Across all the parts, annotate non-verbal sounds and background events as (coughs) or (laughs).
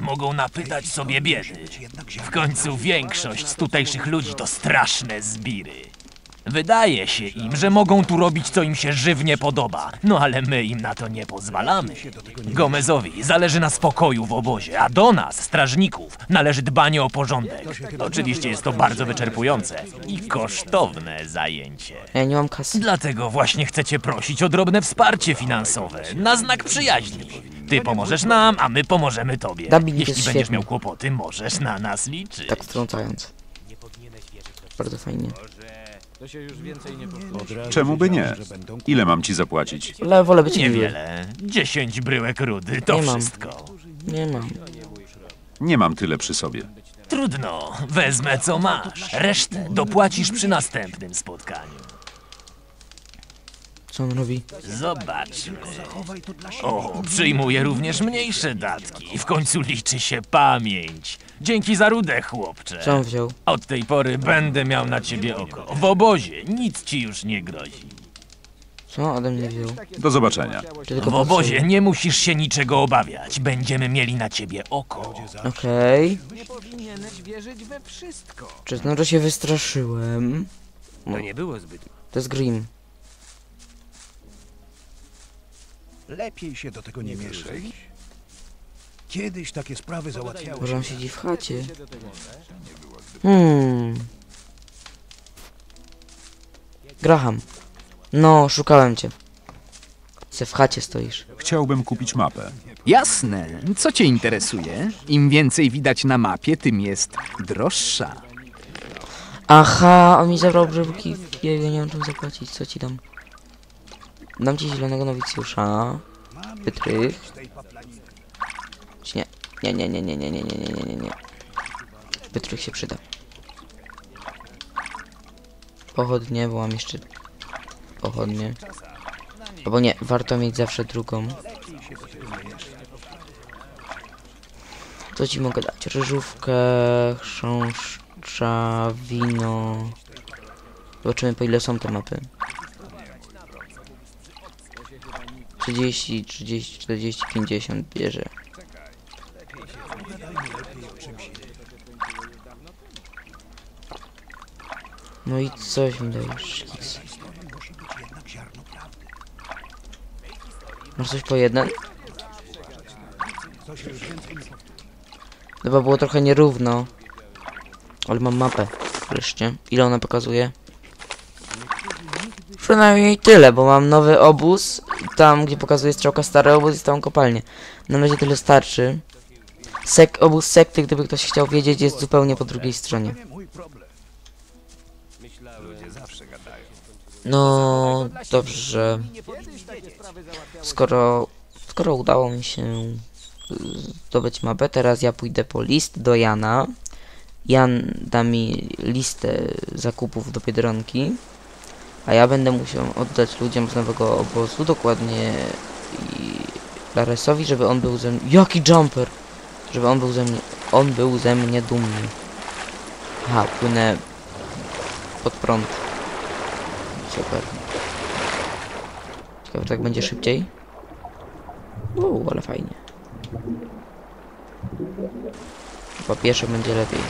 mogą napytać sobie biedy. W końcu większość z tutejszych ludzi to straszne zbiry. Wydaje się im, że mogą tu robić co im się żywnie podoba, no ale my im na to nie pozwalamy. Gomezowi zależy na spokoju w obozie, a do nas, strażników, należy dbanie o porządek. Oczywiście jest to bardzo wyczerpujące i kosztowne zajęcie. Ja nie mam kasy. Dlatego właśnie chcecie prosić o drobne wsparcie finansowe, na znak przyjaźni. Ty pomożesz nam, a my pomożemy tobie. Dubbing Jeśli będziesz świetny. miał kłopoty, możesz na nas liczyć. Tak wtrącając. Bardzo fajnie. Czemu by nie? Ile mam ci zapłacić? Ale wolę być. Niewiele. Dziesięć bryłek rudy, to Nie mam. wszystko. Nie mam. Nie mam tyle przy sobie. Trudno, wezmę co masz. Resztę dopłacisz przy następnym spotkaniu. Co on robi? Zobaczmy. O, przyjmuję również mniejsze datki. W końcu liczy się pamięć. Dzięki za rudę, chłopcze. Co on wziął? Od tej pory będę miał na ciebie oko. W obozie nic ci już nie grozi. Co ode mnie wziął? Do zobaczenia. Czy tylko W obozie nie musisz się niczego obawiać. Będziemy mieli na ciebie oko. Okej. Powinieneś wierzyć we wszystko. Przyznam, że się wystraszyłem. To nie było zbyt... To jest Grim. Lepiej się do tego nie mieszaj. Kiedyś takie sprawy załatwiały Może się. on siedzi w chacie. Hmm. Graham. No, szukałem cię. Se w chacie stoisz. Chciałbym kupić mapę. Jasne. Co cię interesuje? Im więcej widać na mapie, tym jest droższa. Aha, on mi zabrał bryłki. Ja nie mam czym zapłacić. Co ci dam? Dam ci zielonego nowicjusza. Wytrych. Czy nie? Nie, nie, nie, nie, nie, nie, nie, nie, nie, nie, nie. Się przyda. Pochodnie, bo mam jeszcze pochodnie. Albo nie, warto mieć zawsze drugą. Co ci mogę dać? Ryżówkę, chrząszcza, wino. Zobaczymy po ile są te mapy. 30, 30, 40, 50 bierze. No i coś mi dajesz, szkic. Masz coś po jeden? Chyba było trochę nierówno. Ale mam mapę. Wreszcie. Ile ona pokazuje? Przynajmniej tyle, bo mam nowy obóz. Tam, gdzie pokazuje strzałka stary obóz i stałą kopalnię. Na razie tyle starczy. Sek obóz sekty, gdyby ktoś chciał wiedzieć, jest zupełnie po drugiej stronie. No, dobrze. Skoro, skoro udało mi się y, zdobyć mapę, teraz ja pójdę po list do Jana. Jan da mi listę zakupów do Biedronki, a ja będę musiał oddać ludziom z nowego obozu, dokładnie i Laresowi, żeby on był ze mnie... Jaki jumper! Żeby on był ze mnie... On był ze mnie dumny. Aha, płynę pod prąd. Super. Ciekawe, tak będzie szybciej. Uuu, ale fajnie. Chyba pieszo będzie lepiej.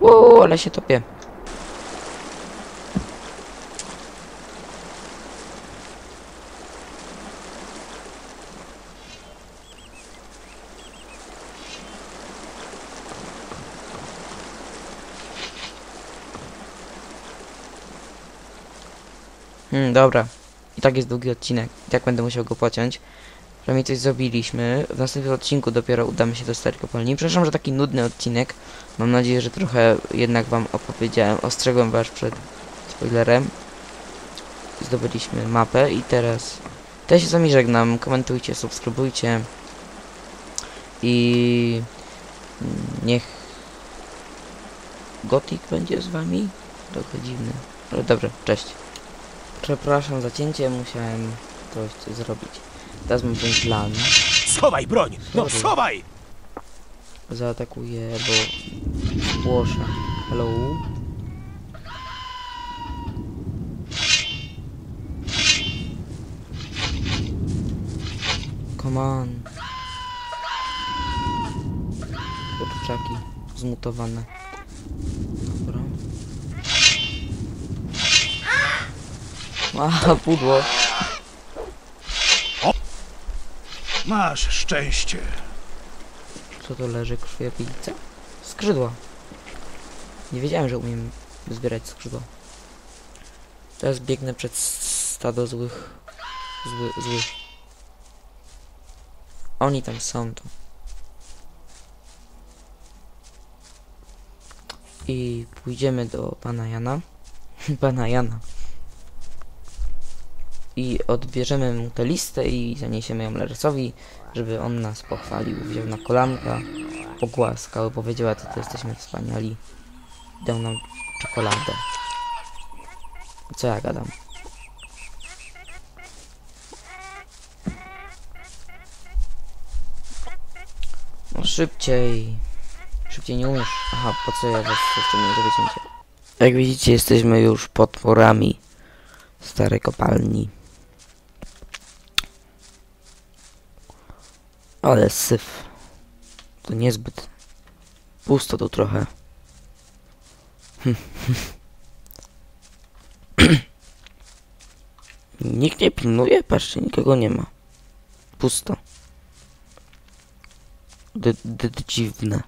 Uuu, ale się topię. Hmm, dobra. I tak jest długi odcinek. I tak będę musiał go pociąć. Przynajmniej coś zrobiliśmy. W następnym odcinku dopiero udamy się do starej kopalni. Przepraszam, że taki nudny odcinek. Mam nadzieję, że trochę jednak wam opowiedziałem. Ostrzegłem was przed spoilerem. Zdobyliśmy mapę i teraz... Ja się z wami żegnam. Komentujcie, subskrybujcie. I... Niech... Gothic będzie z wami? Trochę dziwny. Ale dobrze, cześć. Przepraszam za cięcie, musiałem coś zrobić. Teraz mam ten plan. Schowaj broń! No schowaj! Zaatakuję, bo głosza. Hello? Come on. kurczaki zmutowane. Dobra. A, pudło. Masz szczęście. Co to leży? Krwiopijca? Skrzydła. Nie wiedziałem, że umiem zbierać skrzydła. Teraz biegnę przed stado złych. Zły, złych. Oni tam są to. I pójdziemy do pana Jana. (laughs) pana Jana. I odbierzemy mu tę listę i zaniesiemy ją Lersowi, żeby on nas pochwalił. Wziął na kolanka, pogłaskał, powiedział, że to jesteśmy wspaniali. Dał nam czekoladę. Co ja gadam? No szybciej. Szybciej nie umiesz. Aha, po co ja was jeszcze nie wycięcia? Jak widzicie, jesteśmy już pod murami starej kopalni. Ale syf. To niezbyt. Pusto tu trochę. (laughs) Nikt nie pilnuje? Patrzcie, nikogo nie ma. Pusto. D d d dziwne.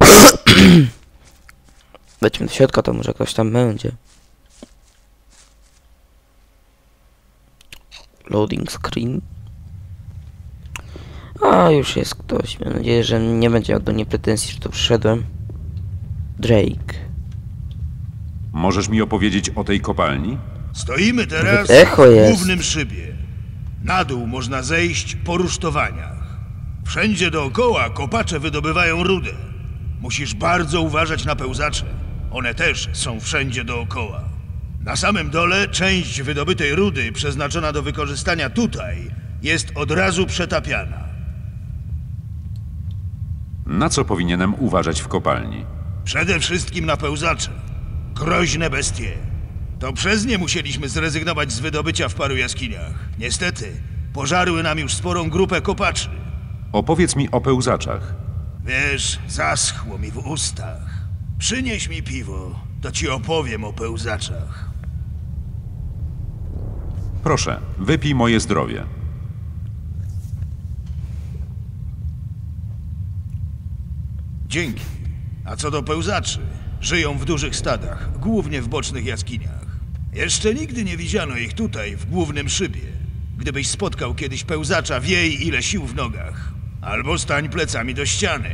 (coughs) Wejdźmy do środka, to może ktoś tam będzie. Loading screen. A, już jest ktoś. Mam nadzieję, że nie będzie miał do mnie pretensji, że tu przyszedłem. Drake. Możesz mi opowiedzieć o tej kopalni? Stoimy teraz Echo w jest. głównym szybie. Na dół można zejść po rusztowaniach. Wszędzie dookoła kopacze wydobywają rudę. Musisz bardzo uważać na pełzacze. One też są wszędzie dookoła. Na samym dole część wydobytej rudy przeznaczona do wykorzystania tutaj jest od razu przetapiana. Na co powinienem uważać w kopalni? Przede wszystkim na pełzacze. Groźne bestie. To przez nie musieliśmy zrezygnować z wydobycia w paru jaskiniach. Niestety, pożarły nam już sporą grupę kopaczy. Opowiedz mi o pełzaczach. Wiesz, zaschło mi w ustach. Przynieś mi piwo, to ci opowiem o pełzaczach. Proszę, wypij moje zdrowie. Dzięki. A co do pełzaczy, żyją w dużych stadach, głównie w bocznych jaskiniach. Jeszcze nigdy nie widziano ich tutaj, w głównym szybie. Gdybyś spotkał kiedyś pełzacza, wiej ile sił w nogach. Albo stań plecami do ściany.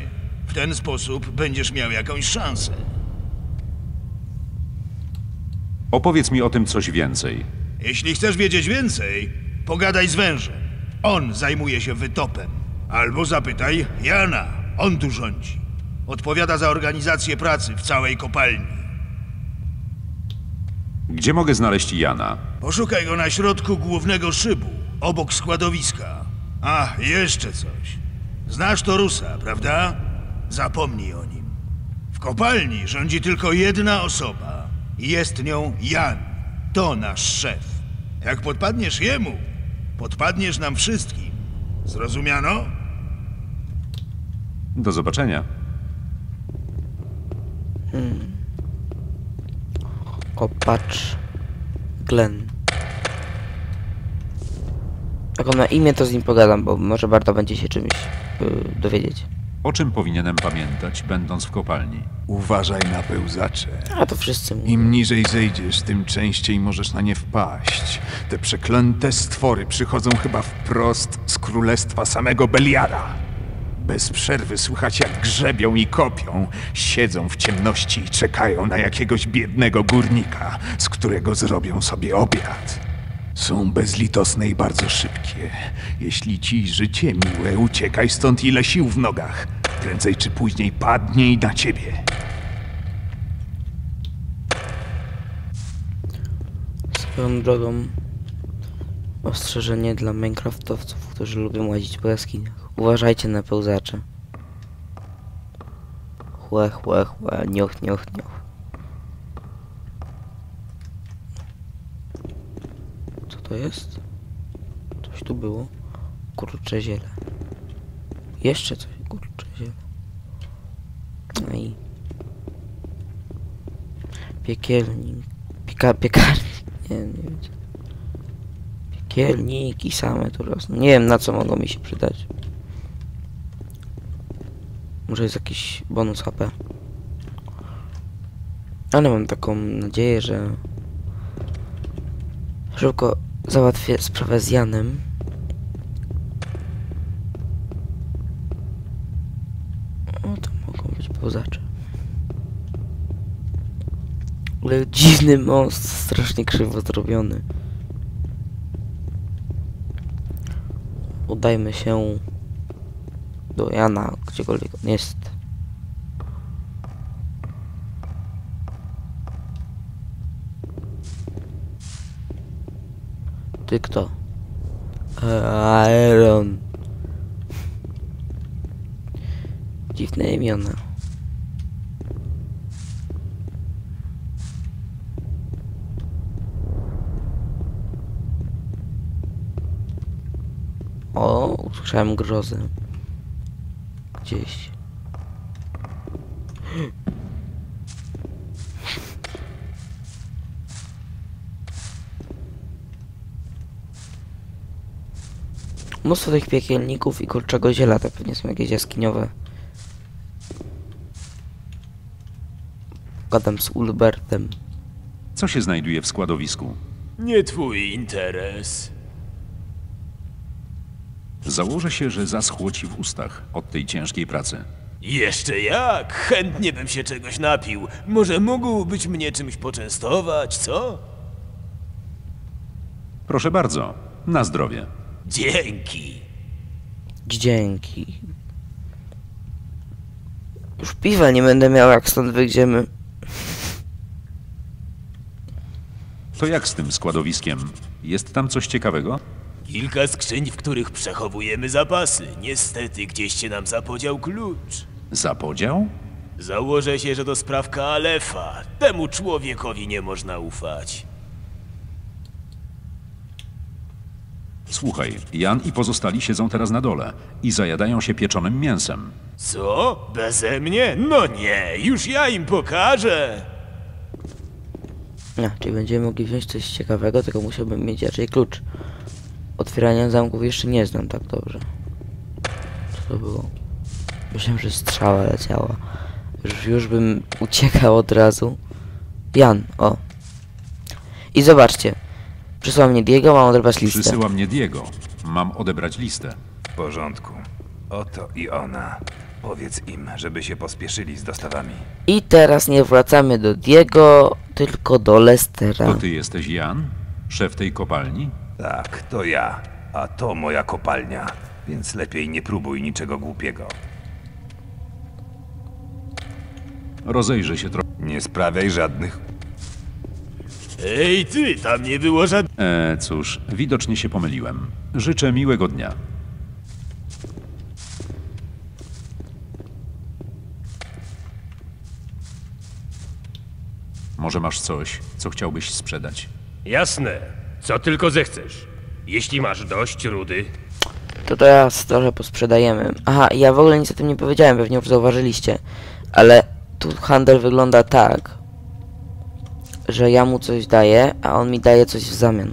W ten sposób będziesz miał jakąś szansę. Opowiedz mi o tym coś więcej. Jeśli chcesz wiedzieć więcej, pogadaj z wężem. On zajmuje się wytopem. Albo zapytaj Jana. On tu rządzi. Odpowiada za organizację pracy w całej kopalni. Gdzie mogę znaleźć Jana? Poszukaj go na środku głównego szybu, obok składowiska. A, jeszcze coś. Znasz Torusa, prawda? Zapomnij o nim. W kopalni rządzi tylko jedna osoba. Jest nią Jan. To nasz szef. Jak podpadniesz jemu, podpadniesz nam wszystkim. Zrozumiano? Do zobaczenia. Kopacz. Glenn. Jak on ma imię, to z nim pogadam, bo może warto będzie się czymś y, dowiedzieć. O czym powinienem pamiętać, będąc w kopalni? Uważaj na pełzacze. A to wszyscy mówią. Im niżej zejdziesz, tym częściej możesz na nie wpaść. Te przeklęte stwory przychodzą chyba wprost z królestwa samego Beliara. Bez przerwy słychać jak grzebią i kopią. Siedzą w ciemności i czekają na jakiegoś biednego górnika, z którego zrobią sobie obiad. Są bezlitosne i bardzo szybkie. Jeśli ci życie miłe, uciekaj stąd ile sił w nogach. Prędzej czy później padnie i na ciebie. Swoją drogą ostrzeżenie dla minecraftowców, którzy lubią łazić po jaskiniach. Uważajcie na pełzacze. Chłe, chłe, chłe, nioch, nioch, nioch. To jest? Coś tu było? kurcze ziele. Jeszcze coś, kurcze ziele. No i... Piekielnik. Pieka, piekarnik. Nie, nie wiem. Piekielniki same tu rosną. Nie wiem na co mogą mi się przydać. Może jest jakiś bonus HP. Ale mam taką nadzieję, że szybko załatwię sprawę z Janem. O, to mogą być pozacze. Ale dziwny most, strasznie krzywo zrobiony. Udajmy się do Jana, gdziekolwiek on jest. Ty kto? Aaron. Dziwne imiona. O, usłyszałem grozę. Gdzieś. Mnóstwo tych piekielników i kurczego ziela, to pewnie są jakieś jaskiniowe. Gadam z Ulbertem. Co się znajduje w składowisku? Nie twój interes. Założę się, że zaschło ci w ustach od tej ciężkiej pracy. Jeszcze jak? Chętnie bym się czegoś napił. Może mógłbyś mnie czymś poczęstować, co? Proszę bardzo, na zdrowie. Dzięki. Dzięki. Już piwa nie będę miał, jak stąd wyjdziemy. To jak z tym składowiskiem? Jest tam coś ciekawego? Kilka skrzyń, w których przechowujemy zapasy. Niestety gdzieś się nam zapodział klucz. Zapodział? Założę się, że to sprawka Alefa. Temu człowiekowi nie można ufać. Słuchaj, Jan i pozostali siedzą teraz na dole i zajadają się pieczonym mięsem. Co? Beze mnie? No nie, już ja im pokażę. No, czyli będziemy mogli wziąć coś ciekawego, tylko musiałbym mieć raczej klucz. Otwierania zamków jeszcze nie znam tak dobrze. Co to było? Myślałem, że strzała leciała. Już, już bym uciekał od razu. Jan, o. I zobaczcie. Przysłał mnie Diego, mam odebrać listę. Przysyła mnie Diego. Mam odebrać listę. W porządku. Oto i ona. Powiedz im, żeby się pospieszyli z dostawami. I teraz nie wracamy do Diego, tylko do Lestera. To ty jesteś Jan? Szef tej kopalni? Tak, to ja. A to moja kopalnia. Więc lepiej nie próbuj niczego głupiego. Rozejrzę się trochę. Nie sprawiaj żadnych... Ej ty, tam nie było żadnego... E, cóż, widocznie się pomyliłem. Życzę miłego dnia. Może masz coś, co chciałbyś sprzedać? Jasne, co tylko zechcesz. Jeśli masz dość rudy, To teraz trochę posprzedajemy. Aha, ja w ogóle nic o tym nie powiedziałem, pewnie już zauważyliście. Ale tu handel wygląda tak, że ja mu coś daję, a on mi daje coś w zamian.